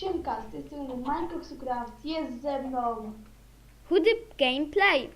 Siemka, z tej strony Minecraft jest ze mną, Chudy gameplay.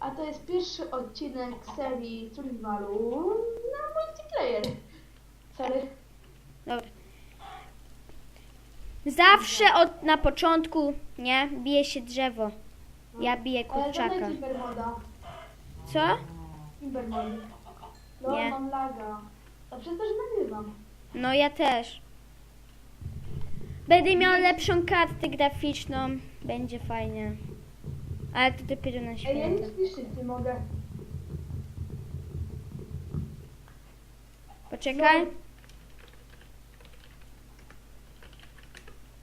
a to jest pierwszy odcinek serii Survivalu na multiplayer. Sorry. Dobra. Zawsze od, na początku, nie, bije się drzewo. Ja biję Ale kurczaka. Co? Timbermod. No, Nie. mam laga. A że nagrywam. No ja też. Będę miał lepszą kartę graficzną. Będzie fajnie. Ale to dopiero na Ej, ja nic święta. zniszczyć nie mogę. Poczekaj.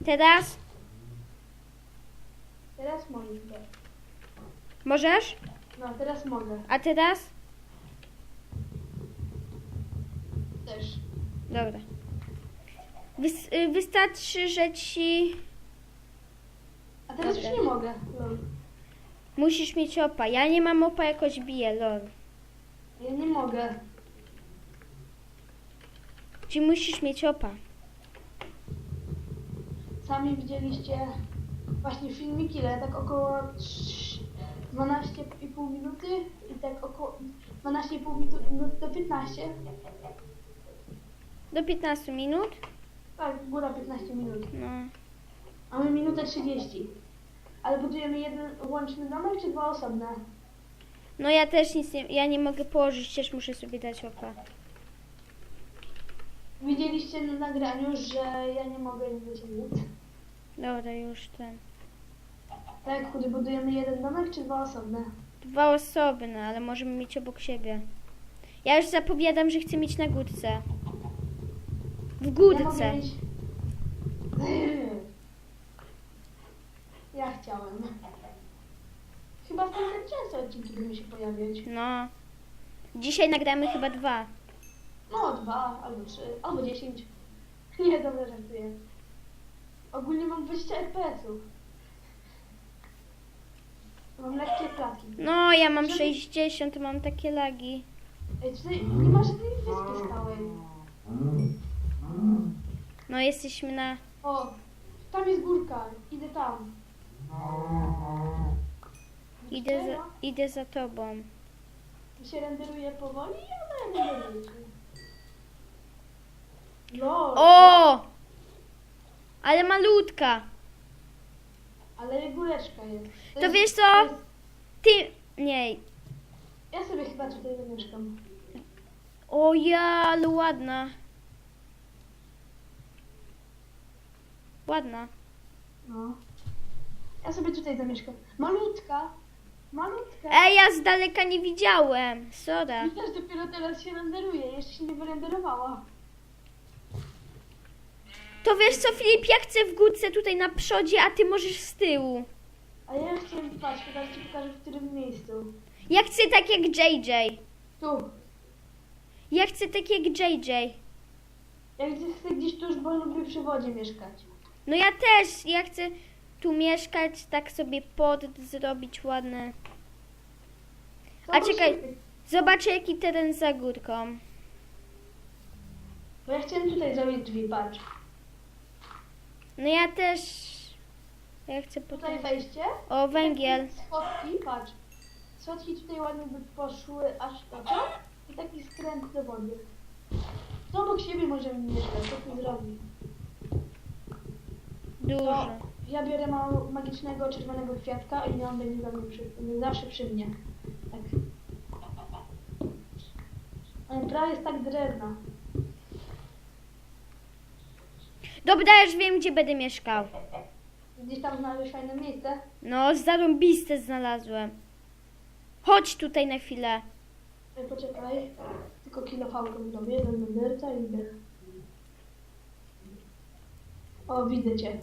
Teraz? Teraz mogę. Możesz? No, teraz mogę. A teraz? Też. Dobra. Wys- y, wystarczy, że ci... A teraz już nie mogę. Lol. Musisz mieć opa. Ja nie mam opa, jakoś biję, lol. Ja nie mogę. Ci musisz mieć opa. Sami widzieliście właśnie filmiki, ale tak około trz- 12,5 minuty i tak około 12,5 minut minut do 15. Do 15 minut? Tak, góra 15 minut. No. A my minutę 30. Ale budujemy jeden łączny domek czy dwa osobne? No ja też nic nie... Ja nie mogę położyć, też muszę sobie dać opa. Widzieliście na nagraniu, że ja nie mogę nic wyciągnąć. Dobra, już ten. Tak, chudy, budujemy jeden domek czy dwa osobne? Dwa osoby, no ale możemy mieć obok siebie. Ja już zapowiadam, że chcę mieć na górce. W Ja górce. mieć... Ja chciałem. Chyba w tym często odcinki będą się pojawiać. No. Dzisiaj nagramy chyba dwa. No, dwa, albo trzy, albo dziesięć. Nie, dobra, żartuję. Ogólnie mam 20 FPS-ów. Mam lekkie klatki. No, ja mam 60, mam takie lagi. Ej, tutaj nie ma żadnej wyspy stałej. No, jesteśmy na... O, tam jest górka, idę tam. Idę za, idę za tobą. To się renderuje powoli, ale renderuje się. No, O! Ale malutka. ale góreczka jest. To jest- wiesz co? jest- Ty... Nie. Ja sobie chyba tutaj zamieszkam. O ja, ale ładna. Ładna. No. Ja sobie tutaj zamieszkam. Malutka. Malutka. Ej, ja z daleka nie widziałem. Soda. I też dopiero teraz się renderuje, jeszcze się nie wyrenderowała. To wiesz co, Filip, ja chcę w górce tutaj na przodzie, a ty możesz z tyłu. A ja chciałem patrz, teraz ci pokażę w którym miejscu. Ja chcę tak jak JJ. Tu. Ja chcę tak jak JJ. Ja chcę gdzieś tuż, bo lubię przy wodzie mieszkać. No ja też, ja chcę tu mieszkać, tak sobie pod zrobić ładne. To A czekaj. Zobaczę jaki teren za górką. Bo ja chciałem tutaj zrobić drzwi, patrz. No ja też. Ja chcę Tutaj potem. wejście. O, węgiel. Takie Schodki, patrz. Schodki tutaj ładnie by poszły aż do to. I taki skręt do wody. To obok siebie możemy mieszkać, co tu zrobi. Dużo. To ja biorę mało magicznego czerwonego kwiatka i on będzie za mnie przy, zawsze przy mnie. Tak. Ale prawie jest tak drewna. Dobra, już wiem gdzie będę mieszkał. Gdzieś tam znaleźć fajne miejsce. No, zarąbiste znalazłem. Chodź tutaj na chwilę. Ej, poczekaj. Tylko kilo fałką zrobię, do menderca i idę. O, widzę cię.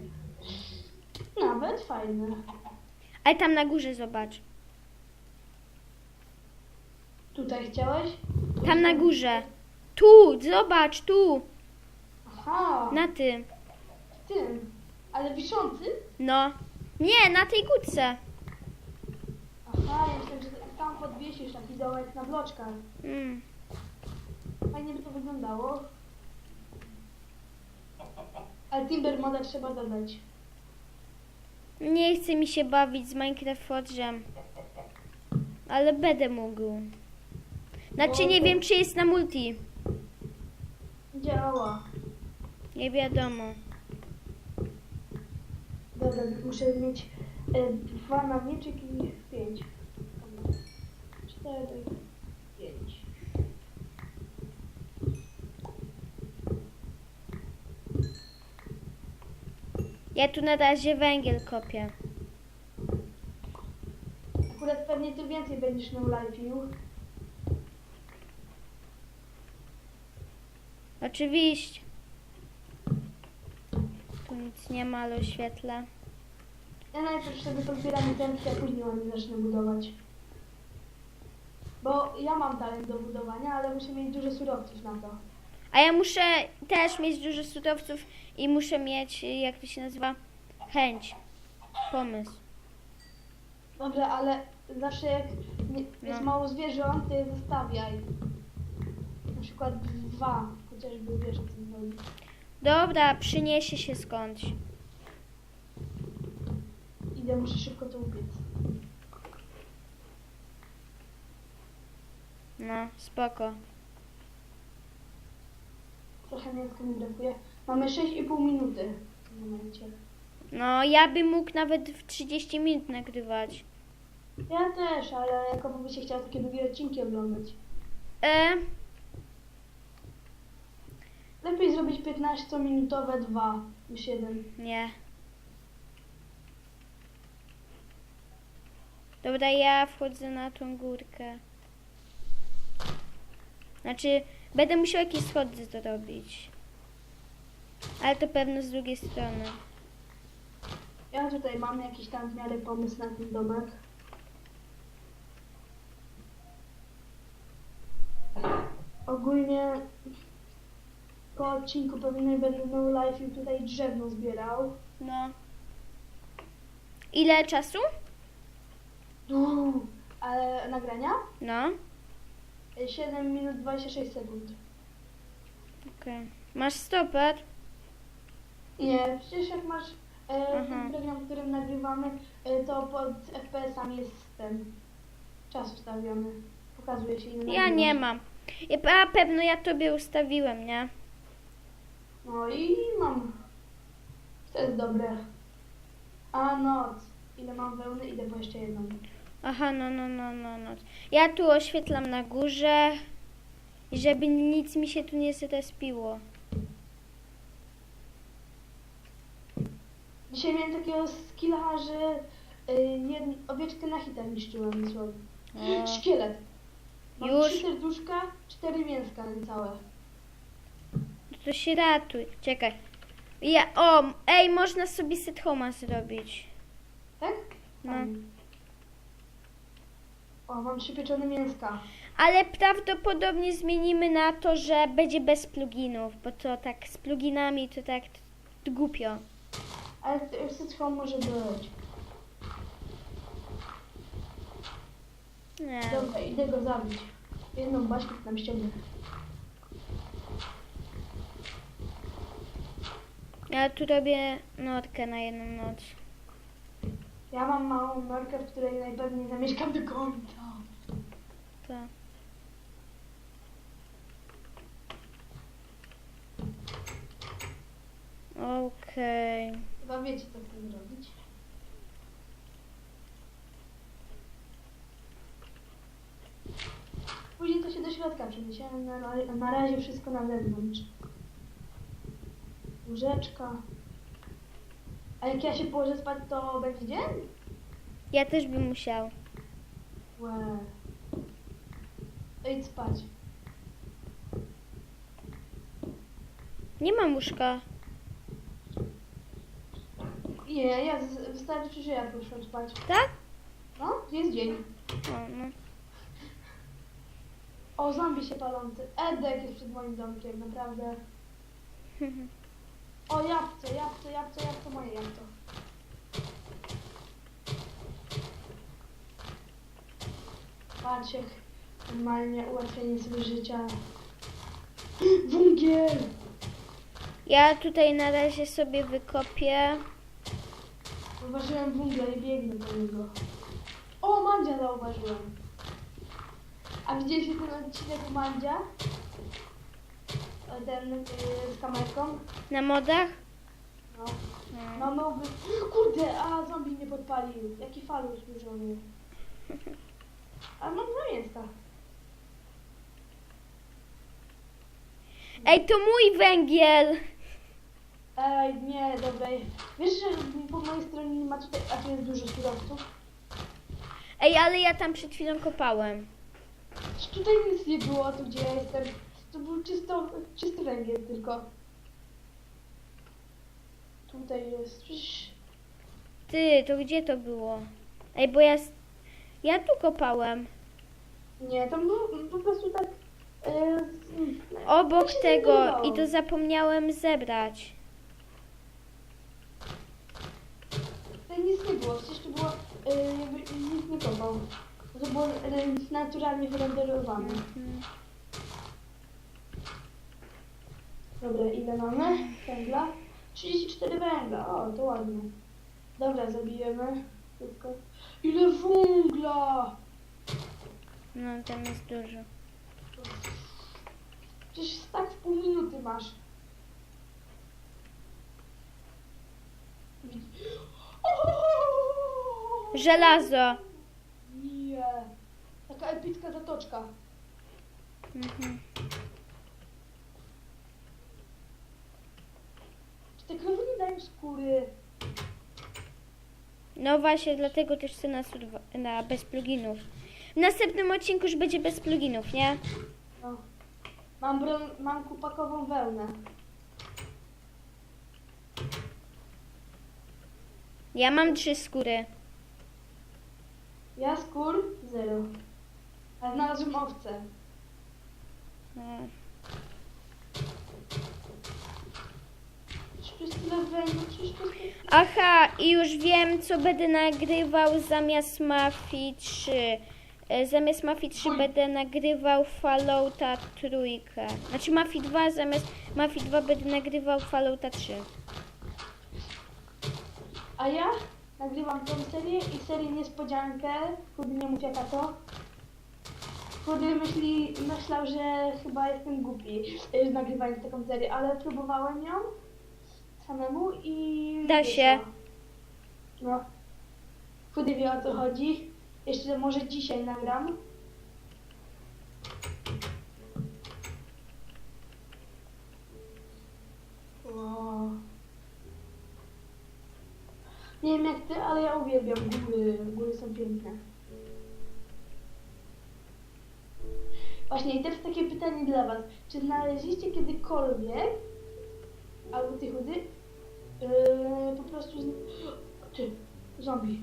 Nawet fajne. Ale tam na górze zobacz. Tutaj chciałeś? Tam na górze. Tu, zobacz, tu. Aha, Na tym. tym. Ale wiszący? No. Nie, na tej górce. Aha, ja myślałem, że tam podwiesisz taki dołek na bloczkach. Mm. Fajnie by to wyglądało. Ale ty Timber moda trzeba dodać. Nie chce mi się bawić z Minecraft Forge'em. Ale będę mógł. Znaczy nie wiem, czy jest na multi. Działa. Nie wiadomo. Dobra, muszę mieć e, dwa na mieczyk i pięć. Cztery, pięć. Ja tu na razie węgiel kopię. Akurat pewnie ty więcej będziesz miał live'ił. Oczywiście. Tu nic nie ma, ale oświetlę. Ja najpierw sobie pozbieram itemki, a później ładnie zacznę budować. Bo ja mam talent do budowania, ale muszę mieć dużo surowców na to. A ja muszę też mieć dużo surowców i muszę mieć, jak to się nazywa, chęć, pomysł. Dobrze, ale zawsze jak nie, jest No. mało zwierząt, to je zostawiaj. Na przykład dwa, chociażby wiesz o tym chodzi. Dobra, przyniesie się skądś. Idę, muszę szybko to ubiec. No, spoko. Trochę mi brakuje. Mamy 6,5 minuty w tym momencie. No, ja bym mógł nawet w 30 minut nagrywać. Ja też, ale jako by się chciała takie długie odcinki oglądać. E, Lepiej zrobić 15-minutowe dwa niż jeden. nie. Dobra, ja wchodzę na tą górkę. Znaczy, będę musiał jakieś schody zrobić. Ale to pewno z drugiej strony. Ja tutaj mam jakiś tam w miarę pomysł na ten domek. Ogólnie po odcinku pewnie będę no live i tutaj drzewno zbierał. No. Ile czasu? Uuu, ale nagrania? No. 7 minut 26 sekund. Okej. Masz stoper? Nie, przecież jak masz e, Aha. ten program, którym nagrywamy, e, to pod FPS-ami jest ten czas ustawiony. Pokazuje się ile Ja nie mam. Ja- A pewno ja tobie ustawiłem, nie? No i mam. To jest dobre. A noc. Ile mam wełny? Idę po jeszcze jedną. Aha, no, no, no, no, no. Ja tu oświetlam na górze, żeby nic mi się tu nie zrespiło. Dzisiaj miałem takiego skilla, że y, jed... owieczkę na hita niszczyłem dosłownie. O. Szkielet. Mam Już? trzy serduszka, cztery mięska niecałe. No to się ratuj. Czekaj. Ja, o, ej, można sobie set home'a zrobić. Tak? No. Fajnie. O, mam trzy pieczone mięska. Ale prawdopodobnie zmienimy na to, że będzie bez pluginów, bo to tak z pluginami to tak t- głupio. Ale wszystko może być. Nie. Dobra, idę go zabić. Jedną baśkę tam ściągnę. Ja tu robię notkę na jedną noc. Ja mam małą norkę, w której najpewniej zamieszkam do końca. To. Okej. Chyba wiecie, co chcę zrobić. Później to się do środka przeniesiemy, na, na, na razie wszystko na zewnątrz. Łóżeczka. A jak ja się położę spać, to będzie dzień? Ja też bym musiał. Łe. Idź spać. Nie mam łóżka. Nie, ja z, wystarczy, że ja poszłam spać. Tak? No, jest dzień. O, no. O, zombie się palący. Edek jest przed moim domkiem, naprawdę. O, jabłco, jabłco, jabłco, jabłco, moje jabłco. Patrz jak normalnie ułatwienie sobie życia. Węgiel! Ja tutaj na razie sobie wykopię. Zauważyłem węgla i biegnę do niego. O, Mandzia zauważyłem. A widzieliście ten odcinek Mandzia? Ten yy, z kamerką? Na modach? No. No, no, by... Kurde, a zombie mnie podpalił. Jaki falusz zburzony. A mam na mięska. Ej, to mój węgiel! Ej, nie, dobra. Wiesz, że po mojej stronie nie ma tutaj, a tu jest dużo surowców? Ej, ale ja tam przed chwilą kopałem. Tutaj nic nie było, tu gdzie ja jestem. To był czysto, czysty węgiel tylko. Tutaj jest. Przecież... Ty, to gdzie to było? Ej, bo ja... s- Ja tu kopałem. Nie, tam było po prostu tak. Z- Obok tego i to zapomniałem zebrać. Tutaj nic nie było, przecież to było. Jakby nic nie kopał. To było naturalnie wyrenderowane. Mhm. Dobra, ile mamy węgla? 34 węgla, o to ładnie. Dobra, zabijemy. Szybko. Ile węgla! No, tam jest dużo. Przecież tak w pół minuty masz. Żelazo. Nie. Taka epicka zatoczka. Mhm. Czy te krowy nie dają skóry? No właśnie, dlatego też chcę na, surwa- na bez pluginów. W następnym odcinku już będzie bez pluginów, nie? No. Mam, bron, mam kupakową wełnę. Ja mam trzy skóry. Ja skór zero. A znalazłem owce. No. Aha, i już wiem, co będę nagrywał zamiast Mafii 3. E, Zamiast Mafii 3 Oj. będę nagrywał Fallouta trójkę. Znaczy Mafii 2 zamiast Mafii 2 będę nagrywał Fallouta 3. A ja nagrywam tą serię i serię niespodziankę. Chudy nie mów jaka to. Chudy myśli, myślał, że chyba jestem głupi y, nagrywając taką serię, ale próbowałem ją samemu i... Da się. No. Chudy wie o co chodzi. Jeszcze może dzisiaj nagram. O. Nie wiem jak ty, ale ja uwielbiam góry. Góry są piękne. Właśnie i teraz takie pytanie dla was. Czy znaleźliście kiedykolwiek, albo ty chudy, yy, po prostu... Ty, zombie.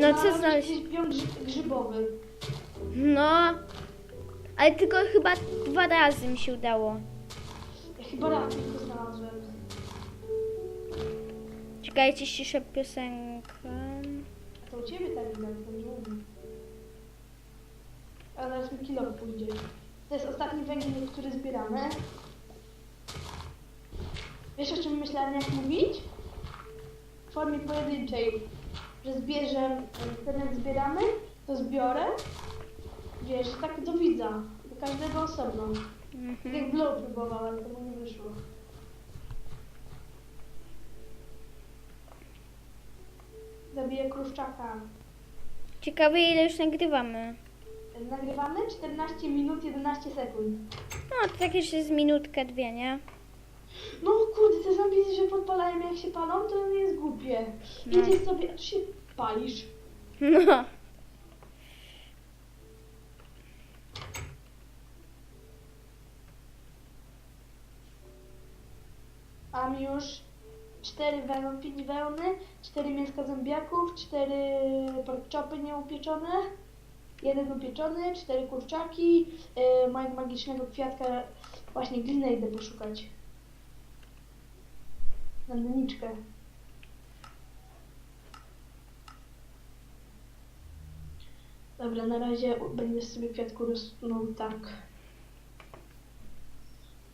No co Znalazłeś znaleźć? grzy- grzybowy. No, ale tylko chyba dwa razy mi się udało. Ja chyba raz tylko znalazłem. Czekajcie, ściszę piosenkę. A to u ciebie tak widać, to nie umiem. A zaraz mi kilo pójdzie. To jest ostatni węgiel, który zbieramy. Wiesz o czym myślałem jak mówić? W formie pojedynczej. Że zbierze, ten jak zbieramy, to zbiorę. Wiesz, tak do widza. Do każdego osobno. Tak jak Blow próbował, ale to mu nie wyszło. Zabiję kruszczaka. Ciekawe ile już nagrywamy. Nagrywamy 14 minut 11 sekund. No, to tak jeszcze z minutkę, dwie, nie? No kurde, te zombie, że podpalają jak się palą, to nie jest głupie. No. Idziesz sobie, a tu się palisz. No. Mam już 4 wełny, 5 wełny, 4 mięska zombiaków, 4 porkchopy nieupieczone, jeden upieczony, 4 kurczaki, yy, mojego magicznego kwiatka, właśnie glinę idę poszukać. Na doniczkę. Dobra, na razie będę sobie kwiatku rosnął tak.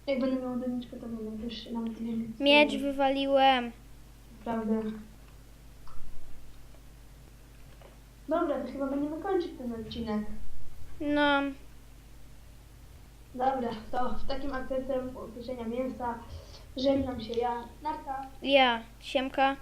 Jak będę miał doniczkę, to będę już nawet nie wiem. Miecz wywaliłem. Prawda. Dobra, to chyba będziemy kończyć ten odcinek. No, Dobra, to w takim akcentem pieczenia mięsa żegnam się ja, Narka. ja. Siemka.